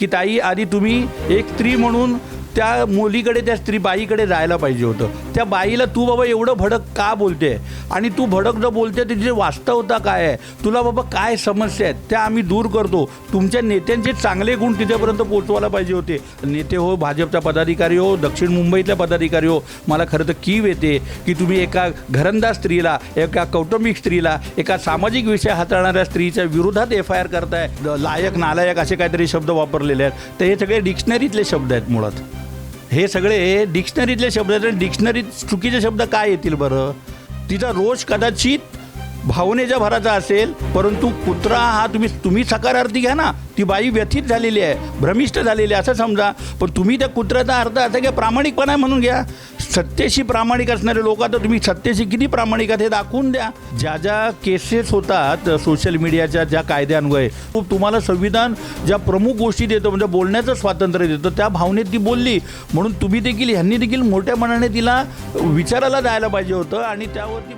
की ताई आधी तुम्ही एक स्त्री म्हणून त्या मुलीकडे त्या स्त्री बाईकडे जायला पाहिजे होतं. त्या बाईला तू बाबा एवढं भडक का बोलते? आणि तू भडक जर बोलते तिचे वास्तवता काय आहे? तुला बाबा काय समस्या आहेत? त्या आम्ही दूर करतो. तुमच्या नेत्यांचे चांगले गुण तिथेपर्यंत पोचवायला पाहिजे होते. नेते हो भाजपचा पदाधिकारी हो दक्षिण मुंबईतल्या पदाधिकारी हो. मला खरं तर कीव येते की तुम्ही एका घरंदाज स्त्रीला एका कौटुंबिक स्त्रीला एका सामाजिक विषय हाताळणाऱ्या स्त्रीच्या विरोधात एफ आय आर करताय. लायक नालायक असे काहीतरी शब्द वापरलेले आहेत. तर हे सगळे डिक्शनरीतले शब्द आहेत मुळात. हे सगळे डिक्शनरीतले शब्द आहेत आणि डिक्शनरीत चुकीचे शब्द काय येतील बरं? तिचा रोज कदाचित भावनेच्या भराचा असेल परंतु कुत्रा हा तुम्ही तुम्ही सकारार्थी घ्या ना. ती बाई व्यथित झालेली आहे भ्रमिष्ट झालेली आहे असं समजा. पण तुम्ही त्या कुत्र्याचा अर्थ असा की प्रामाणिकपणा आहे म्हणून घ्या. सत्तेशी प्रामाणिक असणारे लोक आता तुम्ही सत्तेशी किती प्रामाणिक आहात हे दाखवून द्या. ज्या ज्या केसेस होतात सोशल मीडियाच्या ज्या कायद्यांमुळे तो तुम्हाला संविधान ज्या प्रमुख गोष्टी देतं म्हणजे बोलण्याचं स्वातंत्र्य देतं त्या भावनेत ती बोलली. म्हणून तुम्ही देखील ह्यांनी देखील मोठ्या मनाने तिला विचारायला जायला पाहिजे होतं आणि त्यावरती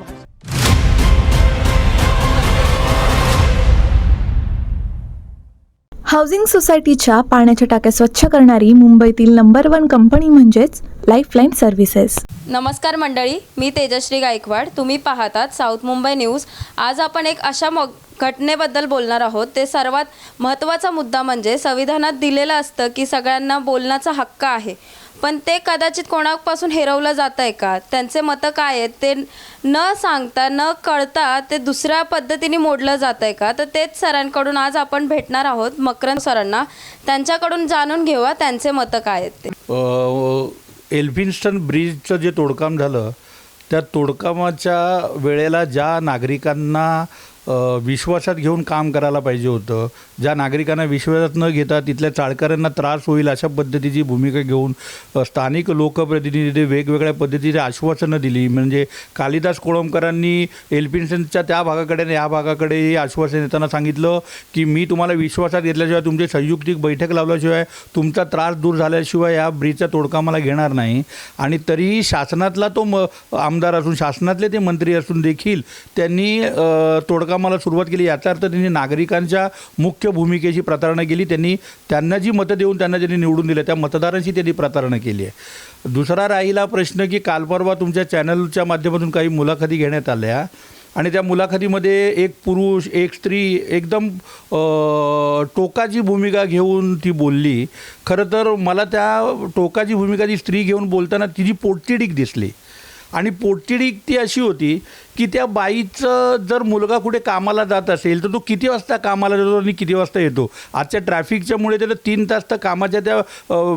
हाऊसिंग सोसायटीच्या पाण्याच्या टाक्या स्वच्छ करणारी मुंबईतील नंबर वन कंपनी म्हणजेच लाईफलाईन सर्व्हिसेस नमस्कार मंडळी मी तेजश्री गायकवाड. तुम्ही पाहतात साऊथ मुंबई न्यूज आज आपण एक अशा मग घटनेबद्दल बोलणार आहोत. ते सर्वात महत्त्वाचा मुद्दा म्हणजे संविधानात दिलेलं असतं की सगळ्यांना बोलण्याचा हक्क आहे. पण ते कदाचित कोणापासून हेरवलं जात आहे का? त्यांचे मतं काय आहेत? ते न सांगता न कळता ते दुसऱ्या पद्धतीने मोडलं जात आहे का? तर तेच सरांकडून आज आपण भेटणार आहोत मकरंद सरांना. त्यांच्याकडून जाणून घेऊया त्यांचे मतं काय आहेत ते. एल्फिन्स्टन ब्रिजचं जे तोडकाम झालं त्या तोडकामाच्या वेळेला ज्या नागरिकांना विश्वासात घेऊन काम करायला पाहिजे होतं. ज्या नागरिकांना विश्वासात न घेता तिथल्या चाळकऱ्यांना त्रास होईल अशा पद्धतीची भूमिका घेऊन स्थानिक लोकप्रतिनिधी वेगवेगळ्या पद्धतीची आश्वासनं दिली. म्हणजे कालिदास कोळंबकरांनी एल्फिन्स्टनच्या त्या भागाकडे आणि या भागाकडे आश्वासन देताना सांगितलं की मी तुम्हाला विश्वासात घेतल्याशिवाय तुमची संयुक्तिक बैठक लावल्याशिवाय तुमचा त्रास दूर झाल्याशिवाय या ब्रिजचा तोडका मला घेणार नाही. आणि तरीही शासनातला तो म आमदार असून शासनातले ते मंत्री असून देखील त्यांनी तोडका कामाला सुरुवात केली. याचा अर्थ त्यांनी नागरिकांच्या मुख्य भूमिकेची प्रतारणा केली. त्यांनी त्यांना जी मतं देऊन त्यांना ज्यांनी निवडून दिलं त्या मतदारांशी त्यांनी प्रतारणा केली आहे. दुसरा राहिला प्रश्न की काल परवा तुमच्या चॅनलच्या माध्यमातून काही मुलाखती घेण्यात आल्या आणि त्या मुलाखतीमध्ये एक पुरुष एक स्त्री एकदम टोकाची भूमिका घेऊन ती बोलली. खरं तर मला त्या टोकाची भूमिका जी स्त्री घेऊन बोलताना तिची पोटतिडीक दिसली. आणि पोटतिडीक ती अशी होती की त्या बाईचं जर मुलगा कुठे कामाला जात असेल तर तो किती वाजता कामाला जातो आणि किती वाजता येतो? आजच्या ट्रॅफिकच्यामुळे त्याला तीन तास तर कामाच्या त्या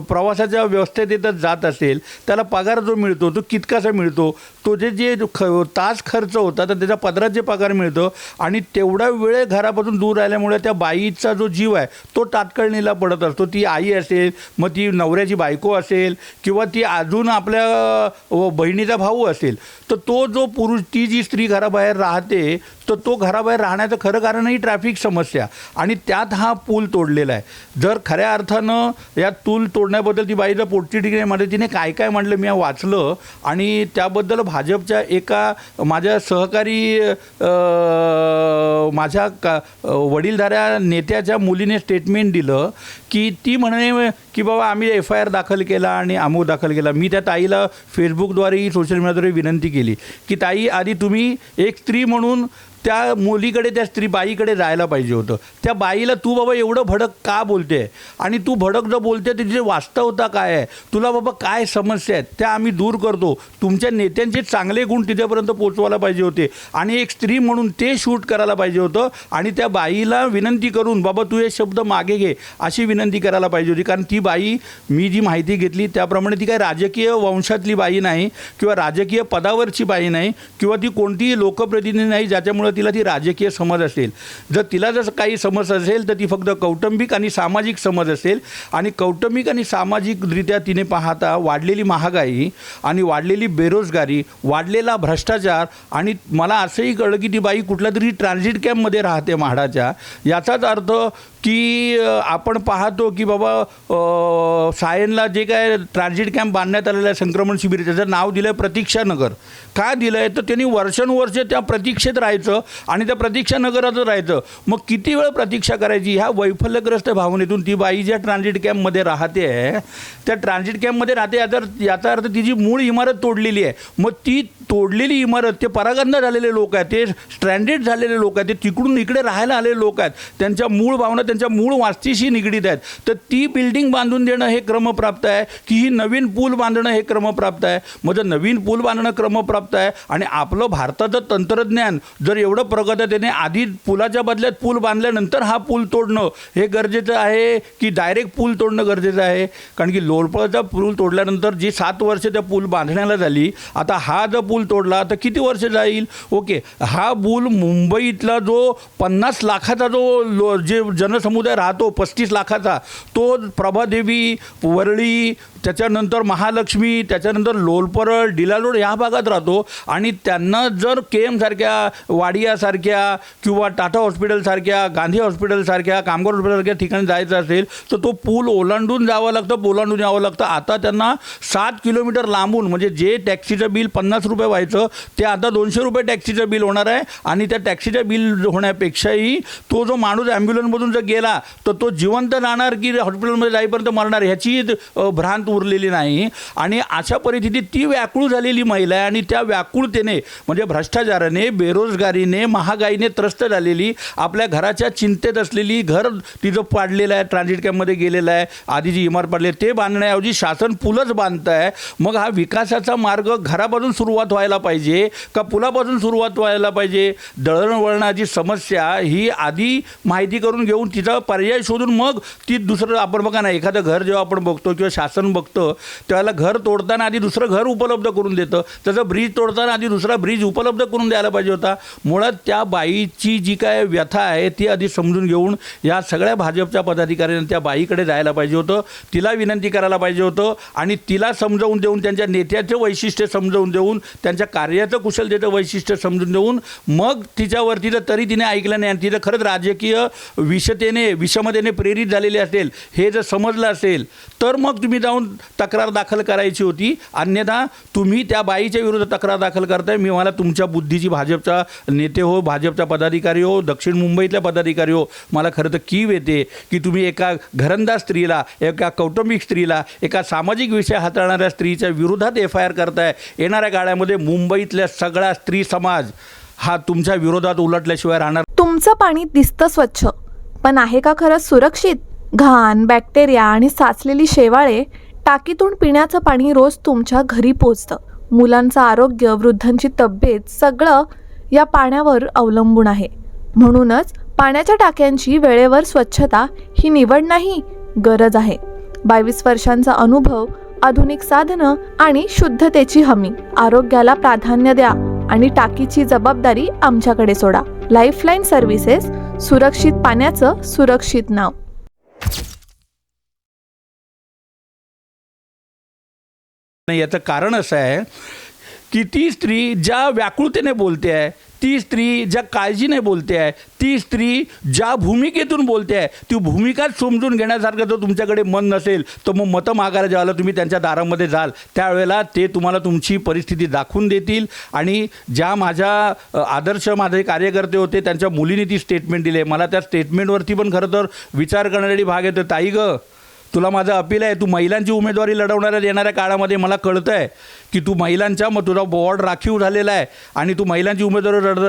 प्रवासाच्या व्यवस्थेत येतात जात असेल त्याला पगार जो मिळतो तो कितकासा मिळतो? तो जे जे ख तास खर्च होता तर त्याच्या पदरात जे पगार मिळतो आणि तेवढा वेळ घरापासून दूर राहिल्यामुळे त्या बाईचा जो जीव आहे तो तात्काळणीला पडत असतो. ती आई असेल मग ती नवऱ्याची बायको असेल किंवा ती अजून आपल्या बहिणीचा भाऊ असेल तर तो जो पुरुष ती जी स्त्री घराबाहेर राहते तर तो घराबाहेर राहण्याचं खरं कारण ही ट्रॅफिक समस्या. आणि त्यात हा पूल तोडलेला आहे. जर खऱ्या अर्थानं या पूल तोडण्याबद्दल ती बाईचं पोटची ठिकाणी मध्ये तिने काय काय म्हणलं मी वाचलं आणि त्याबद्दल भाजपच्या एका माझ्या सहकारी माझ्या का वडीलधाऱ्या नेत्याच्या मुलीने स्टेटमेंट दिलं की ती म्हणे की बाबा आम्ही एफ आय आर दाखल केला आणि अमुक दाखल केला. मी त्या ताईला फेसबुकद्वारे सोशल मीडियाद्वारे विनंती केली की ताई आधी तुम्ही एक स्त्री म्हणून त्या मुलीकडे त्या स्त्री बाईकडे जायला पाहिजे होतं. त्या बाईला तू बाबा एवढं भडक का बोलते? आणि तू भडक जर बोलते तिची वास्तवता काय आहे? तुला बाबा काय समस्या आहेत? त्या आम्ही दूर करतो. तुमच्या नेत्यांचे चांगले गुण तिथेपर्यंत पोचवायला पाहिजे होते. आणि एक स्त्री म्हणून ते शूट करायला पाहिजे होतं. आणि त्या बाईला विनंती करून बाबा तू हे शब्द मागे घे अशी विनंती करायला पाहिजे होती. कारण ती बाई मी जी माहिती घेतली त्याप्रमाणे ती काय राजकीय वंशातली बाई नाही किंवा राजकीय पदावरची बाई नाही किंवा ती कोणतीही लोकप्रतिनिधी नाही ज्याच्यामुळे तिला ती राजकीय समज असेल. जर तिला जर काही समज असेल तर ती फक्त कौटुंबिक आणि सामाजिक समज असेल. आणि कौटुंबिक आणि सामाजिकरित्या तिने पाहता वाढलेली महागाई आणि वाढलेली बेरोजगारी वाढलेला भ्रष्टाचार आणि मला असंही कळलं की ती बाई कुठल्या तरी ट्रान्झिट कॅम्पमध्ये राहते म्हाडाच्या. याचाच अर्थ की आपण पाहतो की बाबा सायनला जे काय ट्रान्झिट कॅम्प बांधण्यात आलेलं आहे संक्रमण शिबिर त्याचं नाव दिलं आहे प्रतीक्षानगर. काय दिलं आहे तर त्यांनी वर्षानुवर्ष त्या प्रतीक्षेत राहायचं आणि त्या प्रतीक्षानगरातच राहायचं. मग किती वेळ प्रतीक्षा करायची? ह्या वैफल्यग्रस्त भावनेतून ती बाई ज्या ट्रान्झिट कॅम्पमध्ये राहते आहे त्या ट्रान्झिट कॅम्पमध्ये राहते याचा याचा अर्थ तिची मूळ इमारत तोडलेली आहे मग ती तोडलेली इमारत ते परागंदा झालेले लोक आहेत ते स्ट्रँडेड झालेले लोक आहेत ते तिकडून इकडे राहायला आलेले लोक आहेत त्यांच्या मूळ भावना त्यांच्या मूळ वास्तीशी निगडीत आहेत. तर ती बिल्डिंग बांधून देणं हे क्रमप्राप्त आहे. की ही नवीन पूल बांधणं हे क्रमप्राप्त आहे. मग जर नवीन पूल बांधणं क्रमप्राप्त आहे आणि आपलं भारताचं तंत्रज्ञान जर एवढं प्रगत आहे त्याने आधी पुलाच्या बदल्यात पूल बांधल्यानंतर हा पूल तोडणं हे गरजेचं आहे की डायरेक्ट पूल तोडणं गरजेचं आहे? कारण की लोळपळचा पूल तोडल्यानंतर जी सात वर्ष त्या पूल बांधण्याला झाली आता हा जर पूल तोडला तर किती वर्ष जाईल? ओके. हा पूल मुंबईतला जो पन्नास लाखाचा जो लो जे जन समुदाय राहतो पस्तीस लाखाचा. तो प्रभादेवी वरळी त्याच्यानंतर महालक्ष्मी त्याच्यानंतर लोलपरळ डिलालोड ह्या भागात राहतो. आणि त्यांना जर के एमसारख्या वाडियासारख्या किंवा टाटा हॉस्पिटलसारख्या गांधी हॉस्पिटलसारख्या कामगार हॉस्पिटलसारख्या ठिकाणी जायचं असेल तर तो पूल ओलांडून जावं लागतं ओलांडून यावं लागतं. आता त्यांना सात किलोमीटर लांबून म्हणजे जे टॅक्सीचं बिल पन्नास रुपये व्हायचं ते आता दोनशे रुपये टॅक्सीचं बिल होणार आहे. आणि त्या टॅक्सीचं बिल होण्यापेक्षाही तो जो माणूस ॲम्ब्युलन्समधून जर गेला तर तो जिवंत राहणार की हॉस्पिटलमध्ये जाईपर्यंत मरणार ह्याची भ्रांत उरलेली नाही. आणि अशा परिस्थितीत ती व्याकुळ झालेली महिला आहे आणि त्या व्याकुळतेने म्हणजे भ्रष्टाचाराने बेरोजगारीने महागाईने त्रस्त झालेली आपल्या घराच्या चिंतेत असलेली घर तिचं पाडलेलं आहे ट्रान्झिट कॅम्पमध्ये गेलेलं आहे आधी जी इमारत पाडली आहे, ते बांधण्याऐवजी शासन पुलच बांधत आहे मग हा विकासाचा मार्ग घरापासून सुरुवात व्हायला पाहिजे का पुलापासून सुरुवात व्हायला पाहिजे? दळणवळणाची समस्या ही आधी माहिती करून घेऊन तिचा पर्याय शोधून मग ती दुसरं आपण बघा ना एखादं घर जेव्हा आपण बघतो किंवा शासन बघतो त्यावेळेला घर तोडताना आधी दुसरं घर उपलब्ध करून देतं. त्याचं ब्रिज तोडताना आधी दुसरा ब्रिज उपलब्ध करून द्यायला पाहिजे होता. मुळात त्या बाईची जी काय व्यथा आहे ती आधी समजून घेऊन या सगळ्या भाजपच्या पदाधिकाऱ्यांनी त्या बाईकडे जायला पाहिजे होतं. तिला विनंती करायला पाहिजे होतं आणि तिला समजावून देऊन त्यांच्या नेत्याचं वैशिष्ट्य समजावून देऊन त्यांच्या कार्याचं कुशलतेचं वैशिष्ट्य समजून देऊन मग तिच्यावरती जर तरी तिने ऐकलं नाही आणि तिथं खरंच राजकीय विषतेने विषमतेने प्रेरित झालेले असेल हे जर समजलं असेल तर मग तुम्ही जाऊन तक्रार दाखल करायची होती. अन्यथा तुम्ही त्या बाईच्या विरुद्ध तक्रार दाखल करताय. मी मला तुमच्या बुद्धीची भाजपचा नेते हो भाजपचा पदाधिकारी हो दक्षिण मुंबईतल्या पदाधिकारी हो मला खरं तर कीव येते की तुम्ही एका घरंदा स्त्रीला एका कौटुंबिक स्त्रीला एका सामाजिक विषय हाताळणाऱ्या स्त्रीच्या विरोधात एफ आय आर करताय. येणाऱ्या गाड्यामध्ये मुंबईतल्या सगळा स्त्री समाज हा तुमच्या विरोधात उलटल्याशिवाय राहणार तुमचं पाणी दिसतं स्वच्छ पण आहे का खरंच सुरक्षित? घाण बॅक्टेरिया आणि साचलेली शेवाळे टाकीतून पिण्याचं पाणी रोज तुमच्या घरी पोचतं. मुलांचं आरोग्य वृद्धांची तब्येत सगळं या पाण्यावर अवलंबून आहे. म्हणूनच पाण्याच्या टाक्यांची वेळेवर स्वच्छता ही निवड नाही गरज आहे. बावीस वर्षांचा अनुभव आधुनिक साधनं आणि शुद्धतेची हमी. आरोग्याला प्राधान्य द्या आणि टाकीची जबाबदारी आमच्याकडे सोडा. लाईफलाईन सर्व्हिसेस सुरक्षित पाण्याचं सुरक्षित नाव. नाही याचं कारण असं आहे की ती स्त्री ज्या व्याकुळतेने बोलते आहे ती स्त्री ज्या काळजीने बोलते आहे ती स्त्री ज्या भूमिकेतून बोलते आहे ती भूमिकाच समजून घेण्यासारखं जर तुमच्याकडे मन नसेल तर मग मतं मागायला ज्यावेळेला तुम्ही त्यांच्या दारामध्ये जाल त्यावेळेला ते तुम्हाला तुमची परिस्थिती दाखवून देतील आणि ज्या माझ्या आदर्श माझे कार्यकर्ते होते त्यांच्या मुलीने ती स्टेटमेंट दिली आहे. मला त्या स्टेटमेंटवरती पण खरं तर विचार करणारी भाग येतो ताई गं तुला माझं अपील आहे तू महिलांची उमेदवारी लढवणाऱ्या येणाऱ्या काळामध्ये मला कळतं आहे की तू महिलांच्या मग तुझा वॉर्ड राखीव झालेला आहे आणि तू महिलांची उमेदवारी लढ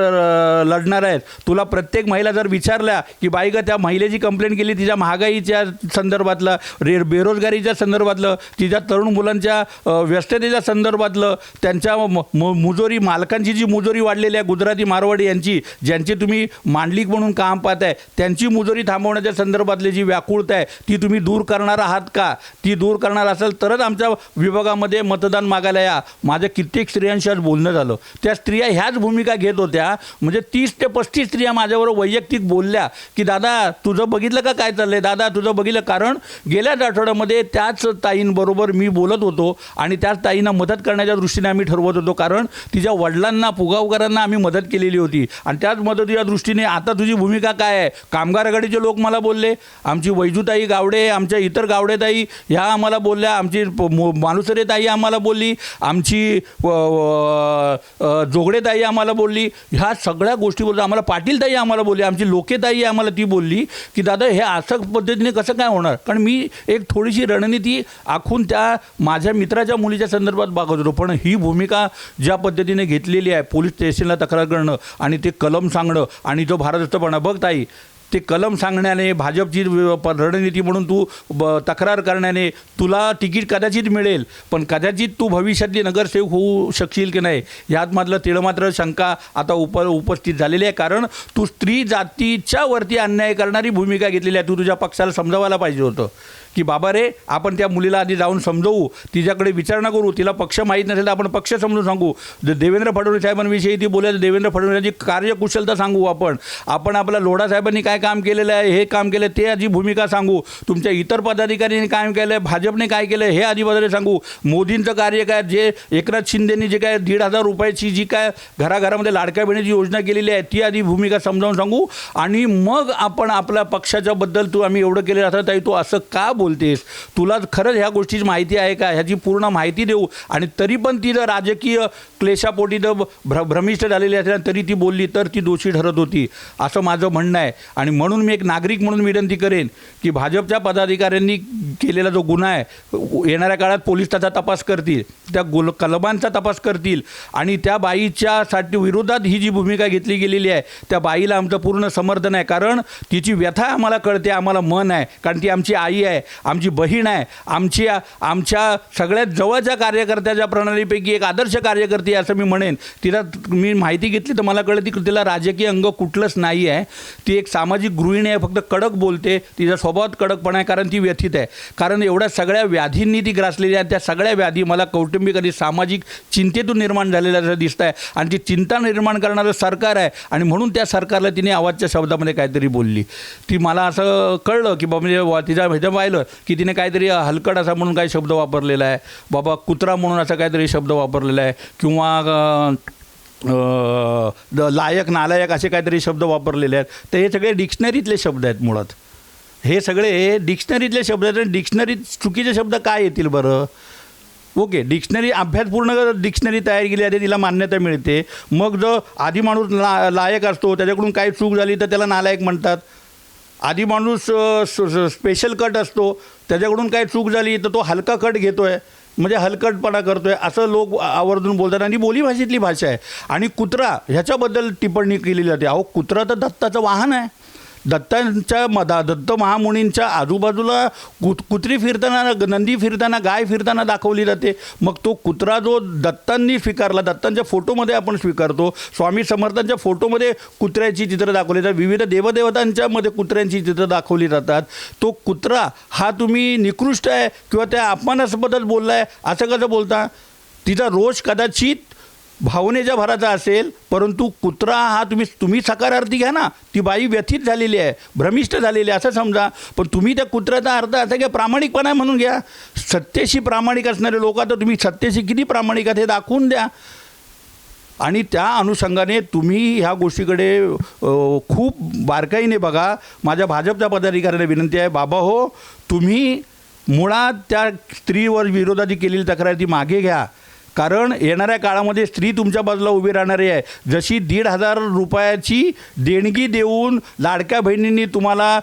लढणार आहेस. तुला प्रत्येक महिला जर विचारल्या की बाई गं त्या महिलेची कंप्लेंट केली तिच्या महागाईच्या संदर्भातलं रे बेरोजगारीच्या संदर्भातलं तिच्या तरुण मुलांच्या व्यस्ततेच्या संदर्भातलं त्यांच्या म- म- मुजोरी मालकांची जी मुजोरी वाढलेली आहे गुजराती मारवाडी यांची ज्यांची तुम्ही मांडलिक म्हणून काम पाहताय त्यांची मुजोरी थांबवण्याच्या संदर्भातली जी व्याकुळता आहे ती तुम्ही दूर करणार करणार आहात का? ती दूर करणार असेल तरच आमच्या विभागामध्ये मतदान मागायला या. माझ्या कित्येक स्त्रियांशी आज बोलणं झालं. त्या स्त्रिया ह्याच भूमिका घेत होत्या. म्हणजे तीस ते पस्तीस स्त्रिया माझ्याबरोबर वैयक्तिक बोलल्या की दादा तुझं बघितलं का काय चाललंय? दादा तुझं बघितलं? कारण गेल्याच आठवड्यामध्ये त्याच ताईंबरोबर मी बोलत होतो आणि त्याच ताईंना मदत करण्याच्या दृष्टीने आम्ही ठरवत होतो. कारण तिच्या वडिलांना पुगावकरांना आम्ही मदत केलेली होती. आणि त्याच मदतीच्या दृष्टीने आता तुझी भूमिका काय आहे? कामगार आघाडीचे लोक मला बोलले आमची वैजूताई गावडे आमच्या इतर गावडेताई ह्या आम्हाला बोलल्या. आमची मानुसरेताई आम्हाला बोलली. आमची जोगडेताई आम्हाला बोलली. ह्या सगळ्या गोष्टी बोलतो आम्हाला पाटीलताई आम्हाला बोलली. आमची लोकेताई आम्हाला ती बोलली की दादा हे असं पद्धतीने कसं काय होणार? कारण मी एक थोडीशी रणनीती आखून त्या माझ्या मित्राच्या मुलीच्या संदर्भात बागत होतो. पण ही भूमिका ज्या पद्धतीने घेतलेली आहे पोलीस स्टेशनला तक्रार करणं आणि ते कलम सांगणं आणि जो भारदस्तपणा बघ ताई ते कलम सांगण्याने भाजपची रणनीती म्हणून तू ब- तक्रार करण्याने तुला तिकीट कदाचित मिळेल पण कदाचित तू भविष्यातली नगरसेवक होऊ शकशील की नाही यात मधलं तिळं मात्र शंका आता उप उपस्थित झालेली आहे. कारण तू स्त्री जातीच्या वरती अन्याय करणारी भूमिका घेतलेली आहे. तू तुझ्या पक्षाला समजावायला पाहिजे होतं. की बाबा रे आपण त्या मुलीला आधी जाऊन समजवू तिच्याकडे विचारणा करू तिला पक्ष माहीत नसेल तर आपण पक्ष समजून सांगू. देवेंद्र फडणवीस साहेबांविषयी ती बोलायचं देवेंद्र फडणवीसांची कार्यकुशलता सांगू आपण. आपण आपल्या लोढा साहेबांनी काय काम केलेलं आहे हे काम केलं ते आधी भूमिका सांगू. तुमच्या इतर पदाधिकाऱ्यांनी काय केलं आहे भाजपने काय केलं हे आधी बदल सांगू. मोदींचं कार्य काय जे एकनाथ शिंदेनी जे काय दीड हजार रुपयाची जी काय घराघरामध्ये लाडक्या बहिणीची योजना केलेली आहे ती आधी भूमिका समजावून सांगू. आणि मग आपण आपल्या पक्षाच्या बद्दल तू आम्ही एवढं केलेलं असं ताई तू असं का बोलतेस? तुला खरंच ह्या गोष्टीची माहिती आहे का? ह्याची पूर्ण माहिती देऊ. आणि तरी पण ती जर राजकीय क्लेशापोटी जर भ्र भ्रमिष्ट झालेली असेल तरी ती बोलली तर ती दोषी ठरत होती. असं माझं म्हणणं आहे. आणि म्हणून मी एक नागरिक म्हणून विनंती करेन की भाजपच्या पदाधिकाऱ्यांनी केलेला जो गुन्हा आहे येणाऱ्या काळात पोलीस त्याचा तपास करतील त्या गुल कलमांचा तपास करतील आणि त्या बाईच्यासाठी विरोधात ही जी भूमिका घेतली गेलेली आहे त्या बाईला आमचं पूर्ण समर्थन आहे. कारण तिची व्यथा आम्हाला कळते आम्हाला मन आहे. कारण ती आमची आई आहे आमची बहीण आहे आमची आमच्या सगळ्यात जवळच्या कार्यकर्त्याच्या प्रणालीपैकी एक आदर्श कार्यकर्ती असं मी म्हणेन. तिला मी माहिती घेतली तर मला कळलं की तिला राजकीय अंग कुठलंच नाही आहे. ती एक सामाजिक गृहिणी आहे फक्त कडक बोलते तिचा स्वभावात कडकपणा आहे कारण ती व्यथित आहे. कारण एवढ्या सगळ्या व्याधींनी ती ग्रासलेली आहे त्या सगळ्या व्याधी मला कौटुंबिक आणि सामाजिक चिंतेतून निर्माण झालेल्या असं दिसत आहे आणि ती चिंता निर्माण करणारं सरकार आहे. आणि म्हणून त्या सरकारला तिने आवाजच्या शब्दामध्ये काहीतरी बोलली. ती मला असं कळलं की बाबा म्हणजे तिचा तिच्या ह्याच्या पाहिलं की तिने काहीतरी हलकट असा म्हणून काही शब्द वापरलेला आहे. बाबा कुत्रा म्हणून असा काहीतरी शब्द वापरलेला आहे. किंवा लायक नालायक असे काहीतरी शब्द वापरलेले आहेत. तर हे सगळे डिक्शनरीतले शब्द आहेत मुळात. हे सगळे डिक्शनरीतले शब्द आहेत आणि डिक्शनरीत चुकीचे शब्द काय येतील बरं? ओके डिक्शनरी अभ्यासपूर्ण डिक्शनरी तयार केली जाते तिला मान्यता मिळते. मग जो आधी माणूस ला लायक असतो त्याच्याकडून काही चूक झाली तर त्याला नालायक म्हणतात. आधी माणूस स्पेशल कट असतो त्याच्याकडून काही चूक झाली तर तो हलका कट घेतो आहे म्हणजे हलकटपणा करतो आहे असं लोक आवर्जून बोलतात. आणि बोलीभाषेतली भाषा आहे. आणि कुत्रा ह्याच्याबद्दल टिप्पणी केलेली जाते. अहो कुत्रा तर दत्ताचं वाहन आहे. दत्तांच्या मधा दत्त महामुनींच्या आजूबाजूला कुत कुत्री फिरताना नंदी फिरताना गाय फिरताना दाखवली जाते. मग तो कुत्रा जो दत्तांनी स्वीकारला दत्तांच्या फोटोमध्ये आपण स्वीकारतो. स्वामी समर्थांच्या फोटोमध्ये कुत्र्याची चित्र दाखवली जातात विविध देवदेवतांच्या मध्ये कुत्र्यांची चित्र दाखवली जातात. तो कुत्रा हा तुम्ही निकृष्ट आहे किंवा त्या अपमानासोबतच बोलला आहे असं कसं बोलता? तिचा रोष कदाचित भावनेच्या भराचा असेल परंतु कुत्रा हा तुम्ही तुम्ही सकारार्थी घ्या ना. ती बाई व्यथित झालेली आहे भ्रमिष्ट झालेली आहे असं समजा. पण तुम्ही त्या कुत्र्याचा अर्थ असा की प्रामाणिकपणा आहे म्हणून घ्या. सत्तेशी प्रामाणिक असणारे लोक आता तुम्ही सत्तेशी किती प्रामाणिक आहात हे दाखवून द्या. आणि त्या अनुषंगाने तुम्ही ह्या गोष्टीकडे खूप बारकाईने बघा. माझ्या भाजपच्या पदाधिकाऱ्याला विनंती आहे बाबा हो तुम्ही मुळात त्या स्त्रीवर विरोधाची केलेली तक्रार ती मागे घ्या. कारण येणाऱ्या काळामध्ये स्त्री तुमच्या बाजूला उभी राहणारी आहे. जशी दीड हजार रुपयाची देणगी देऊन लाडक्या बहिणींनी तुम्हाला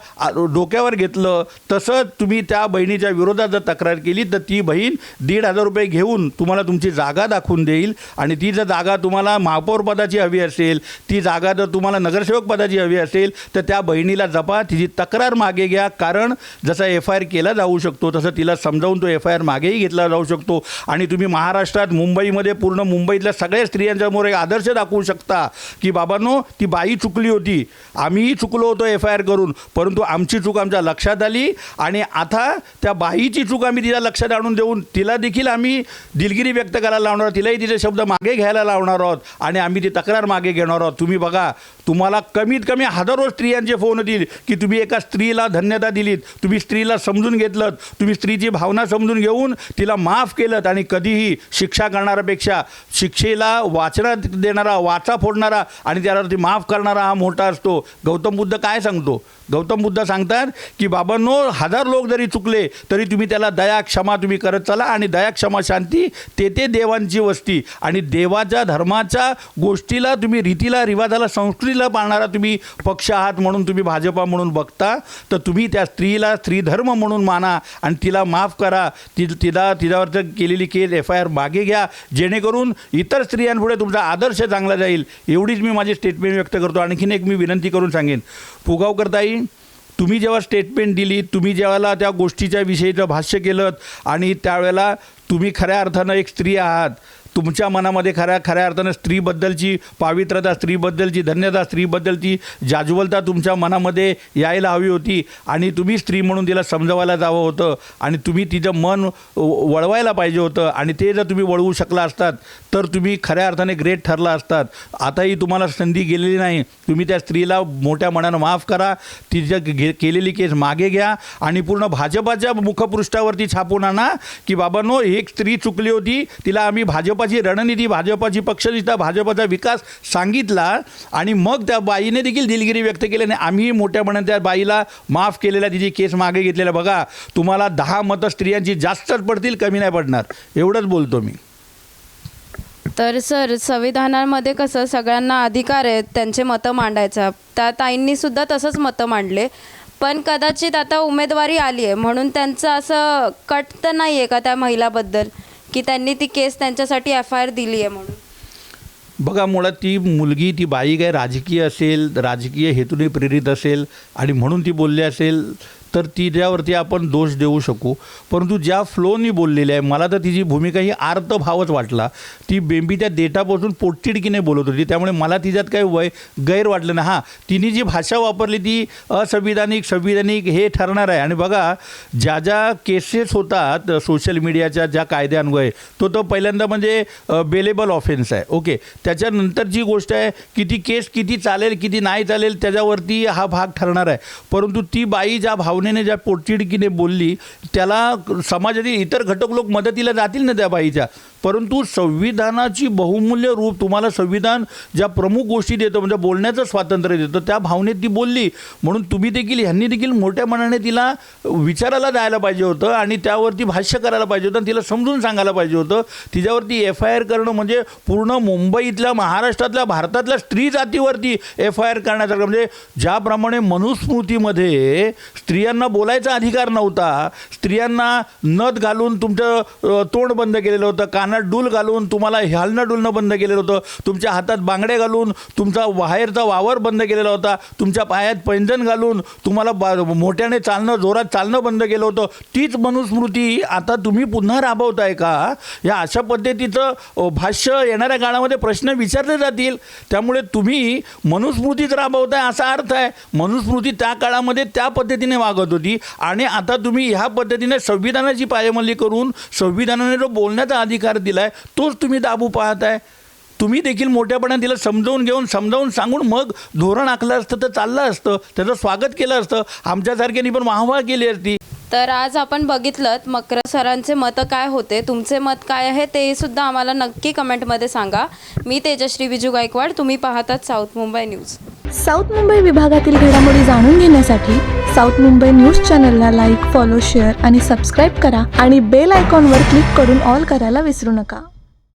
डोक्यावर घेतलं तसंच तुम्ही त्या बहिणीच्या विरोधात जर तक्रार केली तर ती बहीण दीड हजार रुपये घेऊन तुम्हाला तुमची जागा दाखवून देईल आणि ती जर जागा तुम्हाला महापौर पदाची हवी असेल ती जागा जर तुम्हाला नगरसेवक पदाची हवी असेल तर त्या बहिणीला जपा तिची तक्रार मागे घ्या. कारण जसा एफ आय आर केला जाऊ शकतो तसं तिला समजावून तो एफ आय आर मागेही घेतला जाऊ शकतो. आणि तुम्ही महाराष्ट्रात मुंबईमध्ये पूर्ण मुंबईतल्या सगळ्या स्त्रियांच्यासमोर एक आदर्श दाखवू शकता की बाबांनो ती बाई चुकली होती. आम्हीही चुकलो होतो एफ आय आर करून. परंतु आमची चूक आमच्या लक्षात आली आणि आता त्या बाईची चूक आम्ही तिला लक्षात आणून देऊन तिला देखील आम्ही दिलगिरी व्यक्त करायला लावणार आहोत. तिलाही तिचे शब्द मागे घ्यायला लावणार आहोत आणि आम्ही ती तक्रार मागे घेणार आहोत. तुम्ही बघा तुम्हाला कमीत कमी हजारो स्त्रियांचे फोन येतील की तुम्ही एका स्त्रीला धन्यता दिलीत तुम्ही स्त्रीला समजून घेतलं तुम्ही स्त्रीची भावना समजून घेऊन तिला माफ केलं आणि कधीही शिक्षा करणाऱ्यापेक्षा शिक्षेला वाचना देणारा वाचा फोडणारा आणि त्याला ती माफ करणारा हा मोठा असतो. गौतम बुद्ध काय सांगतो? गौतम बुद्ध सांगतात की बाबांनो हजार लोक जरी चुकले तरी तुम्ही त्याला दया क्षमा तुम्ही करत चला आणि दया क्षमा शांती तेथे देवांची वस्ती. आणि देवाच्या धर्माच्या गोष्टीला तुम्ही रीतीला रिवाजाला संस्कृतीला पाळणारा तुम्ही पक्ष आहात म्हणून तुम्ही भाजपा म्हणून बघता तर तुम्ही त्या स्त्रीला स्त्रीधर्म म्हणून माना आणि तिला माफ करा. ति तिला तिच्यावर केलेली केस एफ आय आर मागे घ्या. जेणेकरून इतर स्त्रियांपुढे तुमचा आदर्श चांगला जाईल. एवढीच मी माझी स्टेटमेंट व्यक्त करतो. आणखीन एक मी विनंती करून सांगेन. फुगावकरताई तुम्ही जेव्हा स्टेटमेंट दिली तुम्ही जेव्हा त्या गोष्टीच्या विषयीचं भाष्य केलं आणि त्यावेळेला तुम्ही खऱ्या अर्थानं एक स्त्री आहात तुमच्या मनामध्ये खऱ्या खऱ्या अर्थानं स्त्रीबद्दलची पावित्रता स्त्रीबद्दलची धन्यता स्त्रीबद्दलची जाज्वलता तुमच्या मनामध्ये यायला हवी होती आणि तुम्ही स्त्री म्हणून तिला समजवायला जावं होतं आणि तुम्ही तिचं मन वळवायला पाहिजे होतं आणि ते जर तुम्ही वळवू शकला असतात तर तुम्ही खऱ्या अर्थाने ग्रेट ठरला असतात. आताही तुम्हाला संधी गेलेली नाही. तुम्ही त्या स्त्रीला मोठ्या मनानं माफ करा तिच्या घे केलेली केस मागे घ्या आणि पूर्ण भाजपाच्या मुखपृष्ठावरती छापून आणा की बाबा नो एक स्त्री चुकली होती तिला आम्ही भाजप भाजपाची रणनीती भाजपाची पक्षनिष्ठा भाजपाचा विकास सांगितला आणि मग त्या बाईने देखील दिलगिरी व्यक्त केली आणि आम्ही मोठ्या त्या बाईला माफ केलेल्या तिची केस मागे घेतलेल्या बघा तुम्हाला दहा मतं स्त्रियांची जास्तच पडतील कमी नाही पडणार. एवढंच बोलतो मी. तर सर संविधानामध्ये कसं सगळ्यांना अधिकार आहेत त्यांचे मतं मांडायचा. त्या ताईंनी सुद्धा तसंच मतं मांडले. पण कदाचित आता उमेदवारी आली आहे म्हणून त्यांचं असं कट तर नाही आहे का त्या महिलाबद्दल? की त्यांनी ती केस त्यांच्यासाठी एफ आय आर दिली आहे म्हणून. बघा मुळात ती मुलगी ती बाई काय राजकीय असेल राजकीय हेतूने प्रेरित असेल आणि म्हणून ती बोलली असेल तर तिच्यावरती आपण दोष देऊ शकू. परंतु ज्या फ्लोनी बोललेली आहे मला तर तिची भूमिका ही आर्तभावच वाटला. ती बेंबी त्या डेटापासून पोटचिडकीने बोलत होती. त्यामुळे मला तिच्यात काही वय गैर वाटलं ना हां तिने जी भाषा वापरली ती असंविधानिक संविधानिक हे ठरणार आहे. आणि बघा ज्या ज्या केसेस होतात सोशल मीडियाच्या ज्या कायद्यान्वये तो तो पहिल्यांदा म्हणजे बेलेबल ऑफेन्स आहे. ओके त्याच्यानंतरची गोष्ट आहे किती केस किती चालेल किती नाही चालेल त्याच्यावरती हा भाग ठरणार आहे. परंतु ती बाई ज्या भाव भावनेने ज्या पोटचिडकीने बोलली त्याला समाजातील इतर घटक लोक मदतीला जातील ना त्या बाईच्या? परंतु संविधानाची बहुमूल्य रूप तुम्हाला संविधान ज्या प्रमुख गोष्टी देतं म्हणजे बोलण्याचं स्वातंत्र्य देतं त्या भावनेत ती बोलली. म्हणून तुम्ही देखील ह्यांनी देखील मोठ्या मनाने तिला विचारायला जायला पाहिजे होतं आणि त्यावरती भाष्य करायला पाहिजे होतं आणि तिला समजून सांगायला पाहिजे होतं. तिच्यावरती एफ आय आर करणं म्हणजे पूर्ण मुंबईतल्या महाराष्ट्रातल्या भारतातल्या स्त्री जातीवरती एफ आय आर करण्याचा म्हणजे ज्याप्रमाणे मनुस्मृतीमध्ये स्त्रियांना बोलायचा अधिकार नव्हता स्त्रियांना नथ घालून तुमचं तोंड बंद केलेलं होतं कान कानात डूल घालून तुम्हाला ह्यालणं डुलणं बंद केलेलं होतं. तुमच्या हातात बांगडे घालून तुमचा बाहेरचा वावर बंद केलेला होता. तुमच्या पायात पैंजण घालून तुम्हाला बा मोठ्याने चालणं जोरात चालणं बंद केलं होतं. तीच मनुस्मृती आता तुम्ही पुन्हा राबवताय का? या अशा पद्धतीचं भाष्य येणाऱ्या काळामध्ये प्रश्न विचारले जातील. त्यामुळे तुम्ही मनुस्मृतीच राबवताय असा अर्थ आहे. मनुस्मृती त्या काळामध्ये त्या पद्धतीने वागत होती. आणि आता तुम्ही ह्या पद्धतीने संविधानाची पायमल्ली करून संविधानाने जो बोलण्याचा अधिकार दिला आहे तोच तुम्ही दाबू पाहताय. तुम्ही देखील मोठ्यापणाने तिला समजावून घेऊन समजावून सांगून मग धोरण आखलं असतं तर चाललं असतं त्याचं स्वागत केलं असतं. आमच्यासारख्यांनी पण वाहवा केली असती. तर आज आपण बघितलं मकर सरांचे मतं काय होते तुमचे मत काय आहे ते सुद्धा आम्हाला नक्की कमेंटमध्ये सांगा. मी तेजश्री विजू गायकवाड तुम्ही पाहतात south Mumbai news. South Mumbai विभागातील घडामोडी जाणून घेण्यासाठी साऊथ मुंबई न्यूज चॅनलला लाईक फॉलो शेअर आणि सबस्क्राईब करा आणि बेल आयकॉनवर क्लिक करून ऑल करायला विसरू नका.